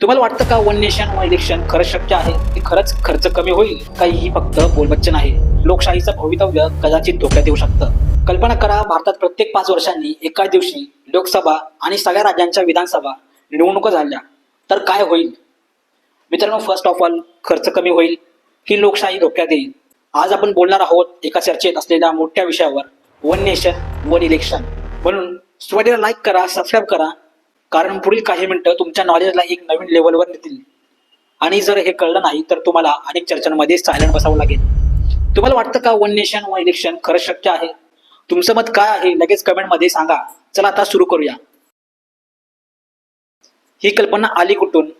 तुम्हाला वाटतं का वन नेशन वन इलेक्शन खरंच शक्य आहे? की खरंच खर्च कमी होईल? का ही फक्त बोलबच्चन आहे. लोकशाहीचं भवितव्य कदाचित धोक्यात येऊ शकतं. कल्पना करा भारतात प्रत्येक पाच वर्षांनी एकाच दिवशी लोकसभा आणि सगळ्या राज्यांच्या विधानसभा निवडणुका झाल्या. तर काय होईल? मित्रांनो फर्स्ट ऑफ ऑल खर्च कमी होईल. की लोकशाही धोक्यात येईल. आज आपण बोलणार आहोत एका चर्चेत असलेल्या मोठ्या विषयावर. वन नेशन वन इलेक्शन म्हणून सुरुवातीला लाईक करा सबस्क्राईब करा. कारण पुढील काही मिनिटं तुमच्या नॉलेजला एक नवीन लेवलवर नेतील. आणि जर हे कळलं नाही तर तुम्हाला अनेक चर्चांमध्ये सायलेंट बसावं लागेल. तुम्हाला वाटतं का वन नेशन वन इलेक्शन खरंच शक्य आहे? तुमचं मत काय आहे? लगेच कमेंटमध्ये सांगा. चला आता सुरू करूया. ही कल्पना आली कुठून?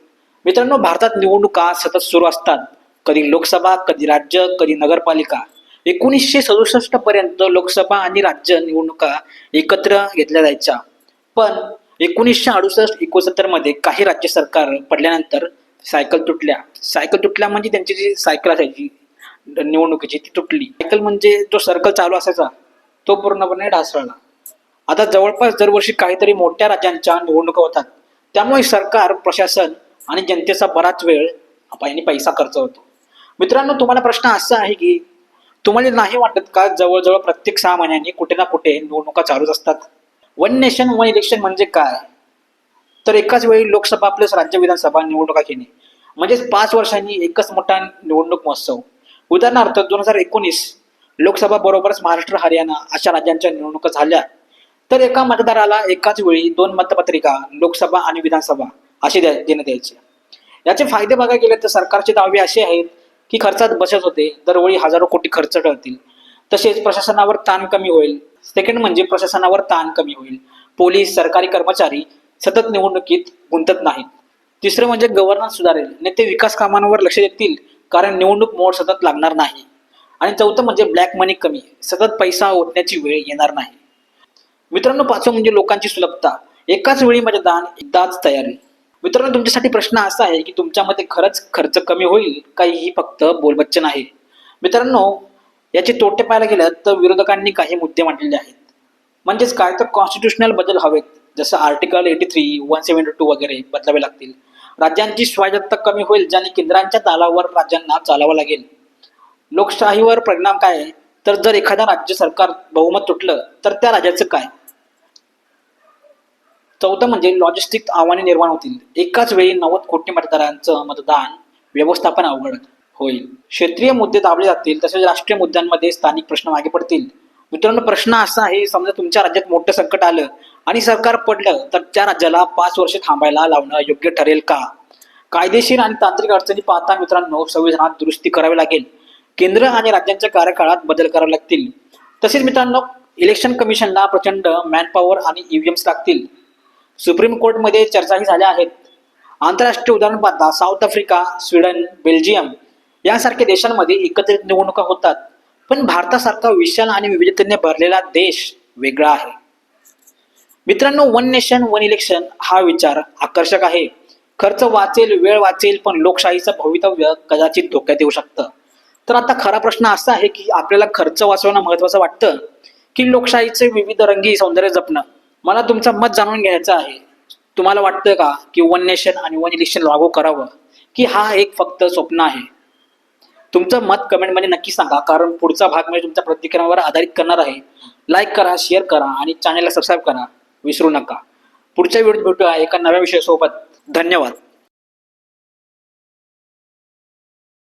मित्रांनो भारतात निवडणुका सतत सुरू असतात. कधी लोकसभा कधी राज्य कधी नगरपालिका. एकोणीसशे सदुसष्ट पर्यंत लोकसभा आणि राज्य निवडणुका एकत्र घेतल्या जायच्या. पण एकोणीसशे अडुसष्ट एकोणसत्तरमध्ये काही राज्य सरकार पडल्यानंतर सायकल तुटल्या. सायकल तुटल्या म्हणजे त्यांची जी सायकल असायची निवडणुकीची ती तुटली. सायकल म्हणजे जो सर्कल चालू असायचा तो पूर्णपणे ढासळला. आता जवळपास दरवर्षी काहीतरी मोठ्या राज्यांच्या निवडणुका होतात. त्यामुळे सरकार प्रशासन आणि जनतेचा बराच वेळ आणि पैसा खर्च होतो. मित्रांनो तुम्हाला प्रश्न असा आहे की तुम्हाला नाही वाटत का जवळजवळ प्रत्येक सहा महिन्यांनी कुठे ना कुठे निवडणुका चालूच असतात? वन नेशन वन इलेक्शन म्हणजे काय? तर एकाच वेळी लोकसभा प्लस राज्य विधानसभा निवडणुका घेणे. म्हणजेच पाच वर्षांनी एकच मोठा निवडणूक महोत्सव. उदाहरणार्थ दोन हजार एकोणीस लोकसभा बरोबरच महाराष्ट्र हरियाणा अशा राज्यांच्या निवडणुका झाल्या. तर एका मतदाराला एकाच वेळी दोन मतपत्रिका लोकसभा आणि विधानसभा असे देण्यात यायचे. याचे फायदे बघायला गेले तर सरकारचे दावे असे आहेत की खर्चात बचत होते. दरवेळी हजारो कोटी खर्च टळतील. तसेच प्रशासनावर ताण कमी होईल. सेकंड म्हणजे प्रशासनावर ताण कमी होईल. पोलीस सरकारी कर्मचारी सतत निवडणुकीत गुंतत नाहीत. तिसरं म्हणजे गव्हर्नन्स सुधारेल. नेते विकास कामांवर लक्ष देतील कारण निवडणूक मोड सतत लागणार नाही. आणि चौथं म्हणजे ब्लॅक मनी कमी. सतत पैसा ओतण्याची वेळ येणार नाही. मित्रांनो पाचवं म्हणजे लोकांची सुलभता. एकाच वेळी मतदान एकदाच तयारी. मित्रांनो तुमच्यासाठी प्रश्न असा आहे की तुमच्या मते खरंच खर्च कमी होईल का ही फक्त बोलबच्चन आहे. मित्रांनो याचे तोटे पाहायला गेलं तर विरोधकांनी काही मुद्दे मांडलेले आहेत. म्हणजेच काय तर कॉन्स्टिट्युशनल बदल हवेत जसं article eighty three one seventy two वगैरे बदलावे लागतील. राज्यांची स्वायत्तता कमी होईल ज्याने केंद्रांच्या तालावर राज्यांना चालावं लागेल. लोकशाहीवर परिणाम काय तर जर एखादा राज्य सरकार बहुमत तुटलं तर त्या राज्याचं काय? चौथं म्हणजे लॉजिस्टिक आव्हाने निर्माण होतील. एकाच वेळी नव्वद कोटी मतदारांचं मतदान व्यवस्थापन अवघड. होईल. क्षेत्रीय मुद्दे दाबले जातील तसेच राष्ट्रीय मुद्द्यांमध्ये स्थानिक प्रश्न मागे पडतील. मित्रांनो प्रश्न असा आहे समजा तुमच्या राज्यात मोठं संकट आलं आणि सरकार पडलं तर त्या राज्याला पाच वर्ष थांबायला लावणं योग्य ठरेल का? कायदेशीर आणि तांत्रिक अडचणी पाहता मित्रांनो संविधानात दुरुस्ती करावी लागेल. केंद्र आणि राज्यांच्या कार्यकाळात बदल करावे लागतील. तसेच मित्रांनो इलेक्शन कमिशनला प्रचंड मॅनपॉवर आणि ईव्हीएम्स लागतील. सुप्रीम कोर्टमध्ये चर्चाही झाल्या आहेत. आंतरराष्ट्रीय उदाहरण पाहता साऊथ आफ्रिका स्वीडन बेल्जियम यासारख्या देशांमध्ये एकत्रित निवडणुका होतात. पण भारतासारखा विशाल आणि विविधतेने भरलेला देश वेगळा आहे. मित्रांनो वन नेशन वन इलेक्शन हा विचार आकर्षक आहे. खर्च वाचेल वेळ वाचेल पण लोकशाहीचं भवितव्य कदाचित धोक्यात येऊ शकतं. तर आता खरा प्रश्न असा आहे की आपल्याला खर्च वाचवणं महत्वाचं वाटतं की लोकशाहीचे विविध रंगी सौंदर्य जपणं? मला तुमचं मत जाणून घ्यायचं आहे. तुम्हाला वाटतं का की वन नेशन आणि वन इलेक्शन लागू करावं? की हा एक फक्त स्वप्न आहे? तुमचं मत कमेंटमध्ये नक्की सांगा. कारण पुढचा भाग म्हणजे तुमच्या प्रतिक्रियावर आधारित करणार आहे. लाईक करा शेअर करा आणि चॅनलला सबस्क्राईब करा. विसरू नका. पुढच्या व्हिडिओत भेटूया एका नव्या विषयासोबत. धन्यवाद.